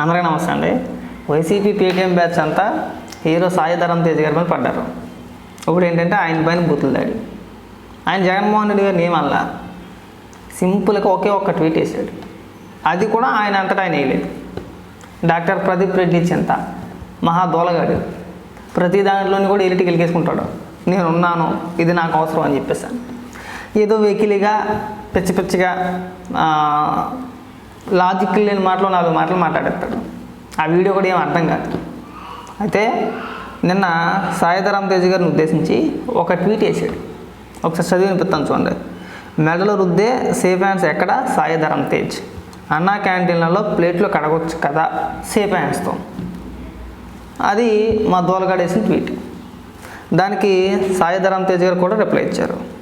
అందరికీ నమస్తే అండి. వైసీపీ పేటీఎం బ్యాచ్ అంతా హీరో సాయి ధరం తేజ్ గారి పైన పడ్డారు. ఇప్పుడు ఏంటంటే ఆయన పైన బూతులు దాడి. ఆయన జగన్మోహన్ రెడ్డి గారిని ఏమల్లా సింపుల్గా ఒకే ఒక్క ట్వీట్ వేసాడు. అది కూడా ఆయన అంతటా ఆయన వేయలేదు. డాక్టర్ ప్రదీప్ రెడ్డి చింత మహా దోలగాడు. ప్రతి దాంట్లోని కూడా ఎలిటి గెలికేసుకుంటాడు. నేను ఉన్నాను ఇది నాకు అవసరం అని చెప్పేసాను ఏదో వెకిలిగా పిచ్చి పిచ్చిగా లాజిక్ లేని మాటలు నాలుగు మాటలు మాట్లాడేస్తాడు. ఆ వీడియో కూడా ఏం అర్థం కాదు. అయితే నిన్న సాయిధరాం తేజ్ గారిని ఉద్దేశించి ఒక ట్వీట్ వేసాడు ఒకసారి చదివి వినిపిస్తాను చూడండి. మెడలో రుద్దే సేఫ్ హ్యాండ్స్ ఎక్కడ? సాయిధరామ్ తేజ్ అన్నా క్యాంటీన్లలో ప్లేట్లు కడగొచ్చు కదా? సేఫ్ హ్యాండ్స్తో. అది మా దోలగాడు వేసిన ట్వీట్. దానికి సాయిధరామ్ తేజ్ గారు కూడా రిప్లై ఇచ్చారు.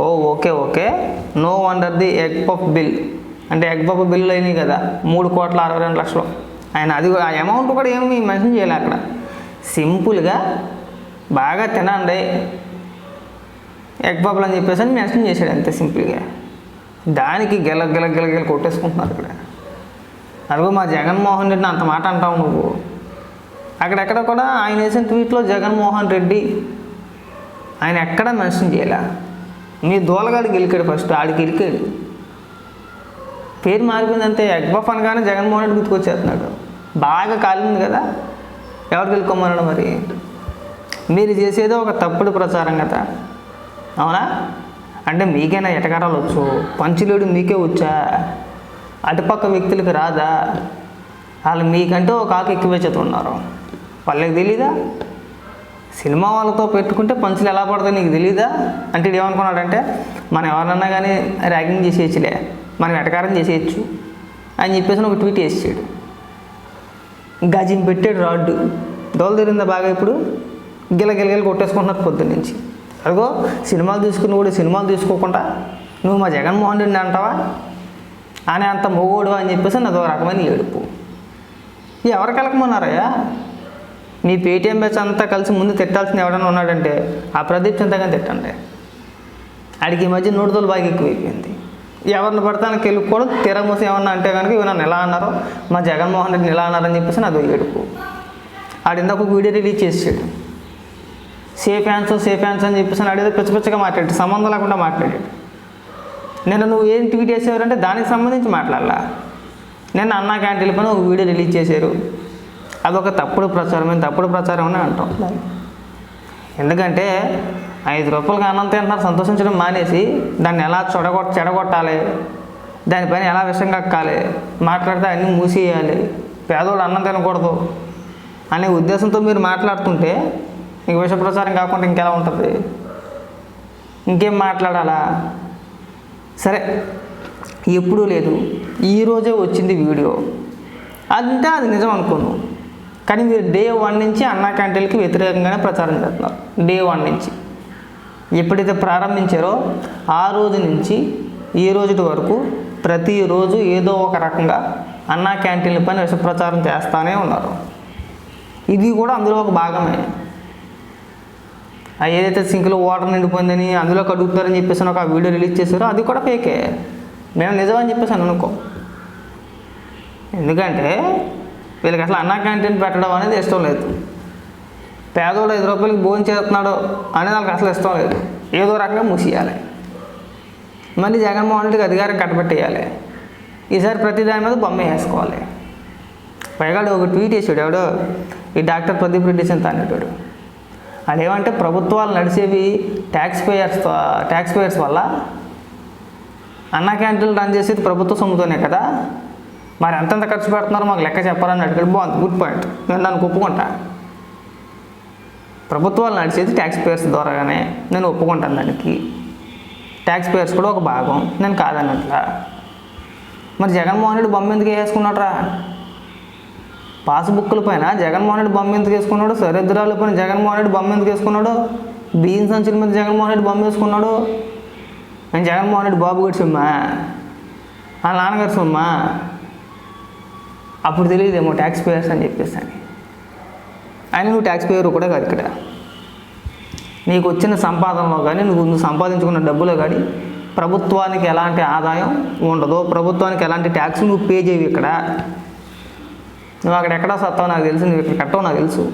ఓ okay okay. No wonder the egg puff bill. అంటే ఎగ్బాబు బిల్లు అయినాయి కదా మూడు కోట్ల అరవై రెండు లక్షలు. ఆయన అది కూడా- ఆ అమౌంట్ కూడా ఏమి మెన్షన్ చేయాలి అక్కడ. సింపుల్గా బాగా తినండి. ఎగ్బాబులు అని చెప్పేసి అని మెన్షన్ చేశాడు అంతే సింపుల్గా. దానికి గెల గెల గెల గెల కొట్టేసుకుంటున్నారు ఇక్కడ. అదిగో మా జగన్మోహన్ రెడ్డిని అంత మాట అంటావు నువ్వు. అక్కడెక్కడ కూడా ఆయన వేసిన ట్వీట్లో జగన్మోహన్ రెడ్డి ఆయన ఎక్కడ మెన్షన్ చేయాల. మీ దోలగాడు గెలికాడు ఫస్ట్ ఆడికి గెలికాడు పేరు మారిపోయింది అంతే ఎగ్బఫ్ అనగానే జగన్మోహన్ రెడ్డి గుర్తుకొచ్చేస్తున్నాడు. బాగా కాలింది కదా? ఎవరు గెలుకోమన్నాడు మరి? మీరు చేసేదో ఒక తప్పుడు ప్రచారం కదా? అవునా? అంటే మీకైనా ఎటకారాలు వచ్చు? పంచులేడు మీకే వచ్చా? అటుపక్క వ్యక్తులకు రాదా? వాళ్ళు మీకంటే ఒక ఆకు ఎక్కువ ఉన్నారు. వాళ్ళకి తెలీదా? సినిమా వాళ్ళతో పెట్టుకుంటే పంచులు ఎలా పడతాయి నీకు తెలీదా? అంటే ఏమనుకున్నాడంటే మనం ఎవరన్నా కానీ ర్యాగింగ్ చేసేయచ్చులే. మనం ఎటకారం చేసేయచ్చు అని చెప్పేసి ఒక ట్వీట్ వేసాడు. గజిం పెట్టాడు రాడ్డు. దోలు బాగా ఇప్పుడు? గిలగిలగిల కొట్టేసుకుంటున్నారు పొద్దున్న నుంచి. అదిగో సినిమాలు తీసుకుని కూడా సినిమాలు తీసుకోకుండా నువ్వు మా జగన్మోహన్ రెడ్డి అంటావా? అని అంత మొగోడు అని చెప్పేసి నాదో రకమైన ఏడుపు. ఎవరు కలకమన్నారయ్యా? మీ పేటీఎం బ్యాచ్ అంతా కలిసి ముందు తిట్టాల్సింది ఎవడన్నా ఉన్నాడంటే ఆ ప్రదీప్ చింతగానే తిట్టండి. ఆడికి ఈ మధ్య నోటుదోలు బాగా ఎక్కువైపోయింది. ఎవరిని పడతానికి వెళ్ళిపోవడం తీరమూసి ఏమన్నా అంటే కనుక ఇవి నన్ను ఎలా అన్నారో? మా జగన్మోహన్ రెడ్డిని ఎలా అన్నారని చెప్పేసి నాది ఏడుపు ఆడు ఇందాక ఒక వీడియో రిలీజ్ చేసాడు. సేఫ్ హ్యాండ్స్ సేఫ్ హ్యాండ్స్ అని చెప్పేసి అడిగితే పిచ్చ పిచ్చగా మాట్లాడాడు. సంబంధం లేకుండా మాట్లాడాడు. నేను నువ్వు ఏం ట్వీట్ చేసేవారంటే దానికి సంబంధించి మాట్లాడాలా. నేను అన్నా క్యాంటీన్ పైన ఒక వీడియో రిలీజ్ చేశారు. అదొక తప్పుడు ప్రచారం తప్పుడు ప్రచారం అని అంటాం ఎందుకంటే ఐదు రూపాయలకి అన్నం తింటున్నారు సంతోషించడం మానేసి దాన్ని ఎలా చెడగొట్ చెడగొట్టాలి దానిపైన ఎలా విషం కక్కాలి మాట్లాడితే అన్నీ మూసేయాలి పేదోడు అన్నం తినకూడదు అనే ఉద్దేశంతో మీరు మాట్లాడుతుంటే ఇంక విష ప్రచారం కాకుండా ఇంకెలా ఉంటుంది? ఇంకేం మాట్లాడాలా? సరే ఎప్పుడూ లేదు. ఈరోజే వచ్చింది వీడియో. అంటే అది నిజం అనుకోను. కానీ మీరు డే వన్ నుంచి అన్నా క్యాంటీన్కి వ్యతిరేకంగానే ప్రచారం చేస్తున్నారు. డే వన్ నుంచి. ఎప్పుడైతే ప్రారంభించారో ఆ రోజు నుంచి ఈ రోజు వరకు ప్రతిరోజు ఏదో ఒక రకంగా అన్నా క్యాంటీన్ల పైన విష ప్రచారం ఉన్నారు. ఇది కూడా అందులో ఒక భాగమే. ఏదైతే సింక్లో వాటర్ నిండిపోయిందని అందులో కడుగుతారని చెప్పేసి ఒక వీడియో రిలీజ్ చేశారో అది కూడా ఫేకే మేము నిజమని చెప్పేసి అనుకో. ఎందుకంటే వీళ్ళకి అసలు అన్నా క్యాంటీన్ పెట్టడం అనేది ఇష్టం లేదు. పేదోడు ఐదు రూపాయలకి భోజనం చేస్తున్నాడు అనేది వాళ్ళకి అసలు ఇష్టం లేదు. ఏదో రకంగా మూసేయాలి. మళ్ళీ జగన్మోహన్ రెడ్డికి అధికారం కట్టబెట్టేయాలి. ఈసారి ప్రతి దాని మీద బొమ్మ వేసుకోవాలి. పైగాడు ఒక ట్వీట్ వేసాడు ఎవడో ఈ డాక్టర్ ప్రదీప్ రెడ్డి చింత అనేటాడు అదేమంటే ప్రభుత్వాలు నడిచేవి ట్యాక్స్ పేయర్స్ ట్యాక్స్ పేయర్స్ వల్ల. అన్న క్యాంటీన్లు రన్ చేసేది ప్రభుత్వ సొమ్ముతోనే కదా. మరి ఎంతెంత ఖర్చు పెడుతున్నారో మాకు లెక్క చెప్పాలని అడిగాడు. బాగుంది గుడ్ పాయింట్. నేను దానికి ఒప్పుకుంటా. ప్రభుత్వాలు నడిచేది ట్యాక్స్ పేయర్స్ ద్వారానే నేను ఒప్పుకుంటాను దానికి. ట్యాక్స్ పేయర్స్ కూడా ఒక భాగం. నేను కాదన్నట్లా. మరి జగన్మోహన్ రెడ్డి బొమ్మ ఎందుకు వేసుకున్నాడరా? పాస్బుక్ల పైన జగన్మోహన్ రెడ్డి బొమ్మ ఎందుకు వేసుకున్నాడు? సరిద్రాల పైన జగన్మోహన్ రెడ్డి బొమ్మ ఎందుకు వేసుకున్నాడు? బియ్యం సంచుల మీద జగన్మోహన్ రెడ్డి బొమ్మ వేసుకున్నాడు? నేను జగన్మోహన్ రెడ్డి బాబు గడి సొమ్మా? ఆ నాన్నగారు సొమ్మా? అప్పుడు తెలియదేమో ట్యాక్స్ పేయర్స్ అని చెప్పేసి అని. ఆయన నువ్వు ట్యాక్స్ పేయర్ కూడా కాదు ఇక్కడ. నీకు వచ్చిన సంపాదనలో కానీ నువ్వు నువ్వు సంపాదించుకున్న డబ్బులో కానీ ప్రభుత్వానికి ఎలాంటి ఆదాయం ఉండదు. ప్రభుత్వానికి ఎలాంటి ట్యాక్స్ నువ్వు పే చేయవు ఇక్కడ. నువ్వు అక్కడ ఎక్కడ సత్తావు నాకు తెలుసు నువ్వు ఇక్కడ కట్టవు నాకు తెలుసు.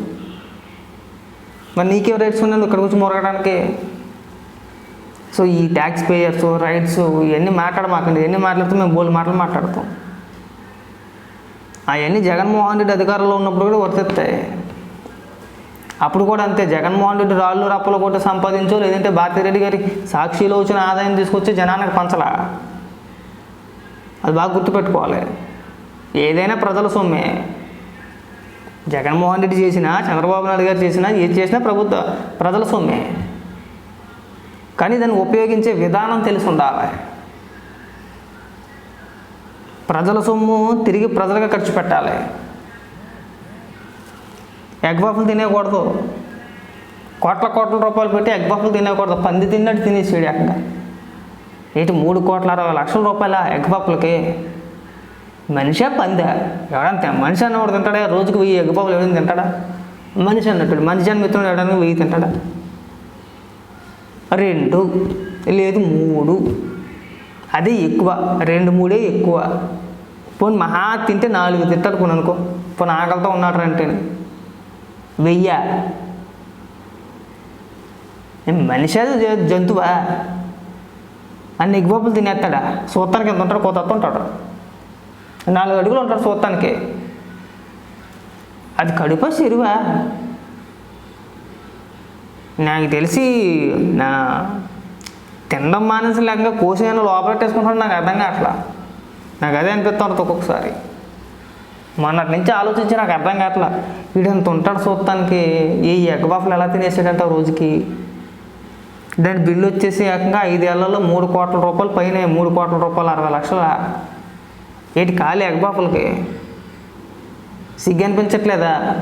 మరి నీకేం రైట్స్ ఉన్నాయి? నువ్వు ఇక్కడ వచ్చి మొరగడానికి? సో ఈ ట్యాక్స్ పేయర్స్ రైట్స్ ఇవన్నీ మాట్లాడమాకండి. ఇవన్నీ మాట్లాడితే మేము బోల్ మాటలు మాట్లాడతాం. అవన్నీ జగన్మోహన్ రెడ్డి అధికారంలో ఉన్నప్పుడు కూడా వర్తిస్తాయి అప్పుడు కూడా అంతే. జగన్మోహన్ రెడ్డి రాళ్ళు రప్పలు కొట్టి సంపాదించో లేదంటే భారతిరెడ్డి గారి సాక్షిలో వచ్చిన ఆదాయం తీసుకొచ్చి జనానికి పంచలా. అది బాగా గుర్తుపెట్టుకోవాలి. ఏదైనా ప్రజల సొమ్మే. జగన్మోహన్ రెడ్డి చేసినా చంద్రబాబు నాయుడు గారు చేసినా ఏది చేసినా ప్రభుత్వ ప్రజల సొమ్మే. కానీ దాన్ని ఉపయోగించే విధానం తెలిసి ఉండాలి. ప్రజల సొమ్ము తిరిగి ప్రజలకు ఖర్చు పెట్టాలి. ఎగ్ బాఫులు తినేయకూడదు. కోట్ల కోట్ల రూపాయలు పెట్టి ఎగ్ బాఫులు తినేయకూడదు. పంది తిన్నట్టు తినేసాడు ఏకంగా ఏంటి మూడు కోట్ల అరవై లక్షల రూపాయల ఎగ్ పప్పులకి మనిషే పందా. ఎవడంత మనిషి అన్నవాడు తింటాడా? రోజుకి వెయ్యి ఎగ్ పప్పులు ఎవరైనా తింటాడా? మనిషి అన్నట్టు మనిషి అని మిత్రుడు ఎవడానికి వెయ్యి తింటాడా? రెండు లేదు మూడు. అదే ఎక్కువ. రెండు మూడే ఎక్కువ. పోనీ మహా తింటే నాలుగు తింటాడు పోనీ అనుకో పోనీ ఆకలితో ఉన్నాడు అంటే వెయ్య. మనిషి జంతువా? అన్ని ఎగ్గుపప్పులు తినేస్తాడా? సూత్తానికి ఎంత ఉంటాడు కొత్త ఉంటాడు. నాలుగు అడుగులు ఉంటాడు సూత్తానికి. అది కడుపా చెరువా? నాకు తెలిసి నా తినడం మానేసి లేక కోసేయను లోపలెట్టేసుకుంటాడు నాకు అర్థం కావట్లా. నాకు అదే అనిపిస్తుంది ఒక్కొక్కసారి. మొన్నటి నుంచి ఆలోచించి నాకు అర్థం కావట్లా. వీడంత ఉంటాడు చూడటానికి ఈ బాఫలు ఎలా తినేసాడంట రోజుకి. దాని బిల్లు వచ్చేసి ఏకంగా ఐదేళ్ళలో మూడు కోట్ల రూపాయలు పైన మూడు కోట్ల రూపాయలు అరవై లక్షల. ఏంటి ఖాళీ బాఫలకి సిగ్గు అనిపించట్లేదా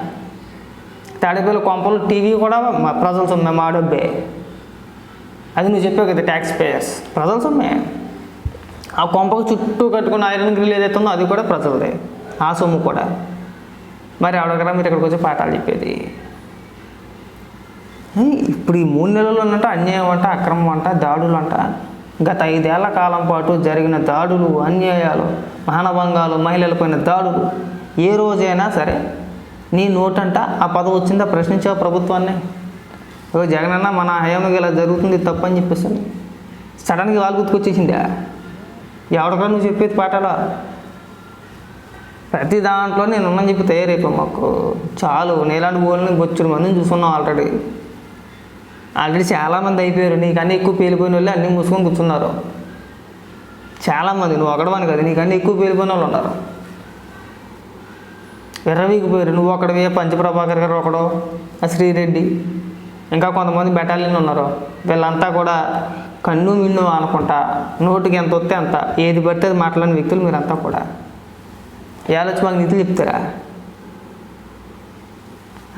తాడేపల్లి కొంపలు టీవీ కూడా మా ప్రజల సొమ్మే మా డబ్బే. అది నువ్వు చెప్పావు కదా ట్యాక్స్ పేయర్స్ ప్రజల సొమ్మే. ఆ కొంపకు చుట్టూ కట్టుకున్న ఐరన్ గ్రిల్ ఏదైతే ఉందో అది కూడా ప్రజలదే. ఆ సొమ్ము కూడా. మరి ఆవిడకరా మీరు ఇక్కడికి వచ్చి పాఠాలు చెప్పేది. ఇప్పుడు ఈ మూడు నెలలు ఉన్నట్టు అన్యాయం అంట అక్రమం అంట దాడులు అంట. గత ఐదేళ్ళ కాలం పాటు జరిగిన దాడులు అన్యాయాలు మానభంగాలు మహిళలపైన దాడులు ఏ రోజైనా సరే నీ నోటంట ఆ పదవి వచ్చిందా? ప్రశ్నించావు ప్రభుత్వాన్ని? ఓ జగనన్న మన హయాంలో ఇలా జరుగుతుంది తప్పని చెప్పేసి సడన్గా వాళ్ళు గుర్తుకొచ్చేసిందా? ఎవడకన్నా నువ్వు చెప్పేది పాఠాలు? ప్రతి దాంట్లో నేను ఉన్నని చెప్పి తయారైపోయాం. మాకు చాలు. నీలాంటి బోల్ని బొచ్చుడు మందిని చూస్తున్నాం ఆల్రెడీ ఆల్రెడీ చాలామంది అయిపోయారు. నీకన్నా ఎక్కువ పేలిపోయిన వాళ్ళు అన్నీ మూసుకొని కూర్చున్నారు. చాలామంది. నువ్వు ఒకడవని కదా. నీకన్నా ఎక్కువ పేలిపోయిన వాళ్ళు ఉన్నారు. ఎర్రవీగిపోయారు. నువ్వు ఒకడివే. పంచప్రభాకర్ గారు ఒకడు. ఆ శ్రీరెడ్డి. ఇంకా కొంతమంది బెటాలియన్ ఉన్నారు. వీళ్ళంతా కూడా కన్ను మిన్ను అనుకుంటా. నోటికి ఎంత వస్తే అంత. ఏది పడితే అది మాట్లాడిన వ్యక్తులు మీరంతా కూడా. ఏళ్ళొచ్చి మాకు నీతులు చెప్తారా?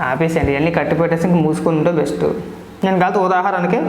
ఆపేసేయండి ఇవన్నీ కట్టి పెట్టేసి ఇంక మూసుకొని ఉంటే బెస్ట్. నేను కాదు ఉదాహరణకి